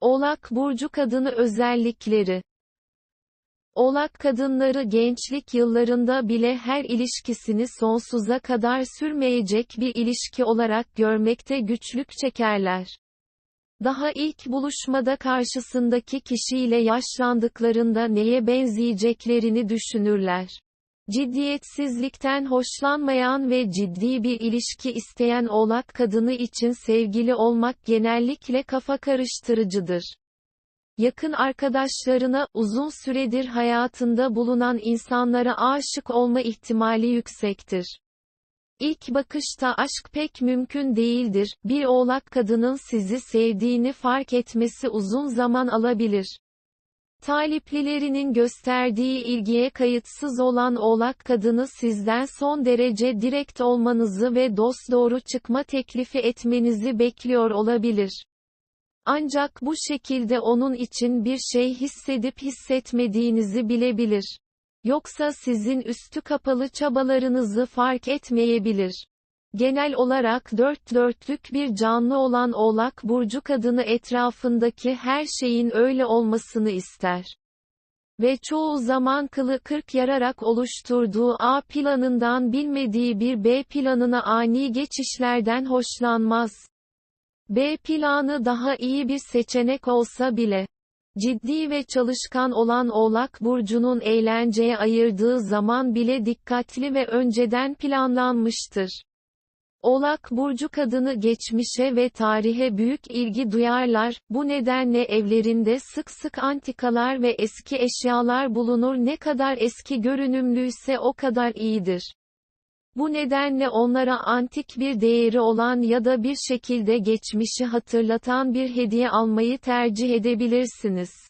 Oğlak burcu kadını özellikleri Oğlak kadınları gençlik yıllarında bile her ilişkisini sonsuza kadar sürmeyecek bir ilişki olarak görmekte güçlük çekerler. Daha ilk buluşmada karşısındaki kişiyle yaşlandıklarında neye benzeyeceklerini düşünürler. Ciddiyetsizlikten hoşlanmayan ve ciddi bir ilişki isteyen oğlak kadını için sevgili olmak genellikle kafa karıştırıcıdır. Yakın arkadaşlarına, uzun süredir hayatında bulunan insanlara aşık olma ihtimali yüksektir. İlk bakışta aşk pek mümkün değildir, bir oğlak kadının sizi sevdiğini fark etmesi uzun zaman alabilir. Taliplilerinin gösterdiği ilgiye kayıtsız olan oğlak kadını sizden son derece direkt olmanızı ve dosdoğru çıkma teklifi etmenizi bekliyor olabilir. Ancak bu şekilde onun için bir şey hissedip hissetmediğinizi bilebilir. Yoksa sizin üstü kapalı çabalarınızı fark etmeyebilir. Genel olarak dört dörtlük bir canlı olan Oğlak Burcu kadını etrafındaki her şeyin öyle olmasını ister. Ve çoğu zaman kılı kırk yararak oluşturduğu A planından bilmediği bir B planına ani geçişlerden hoşlanmaz. B planı daha iyi bir seçenek olsa bile, ciddi ve çalışkan olan Oğlak Burcu'nun eğlenceye ayırdığı zaman bile dikkatli ve önceden planlanmıştır. Oğlak burcu kadını geçmişe ve tarihe büyük ilgi duyarlar, bu nedenle evlerinde sık sık antikalar ve eski eşyalar bulunur ne kadar eski görünümlüyse o kadar iyidir. Bu nedenle onlara antik bir değeri olan ya da bir şekilde geçmişi hatırlatan bir hediye almayı tercih edebilirsiniz.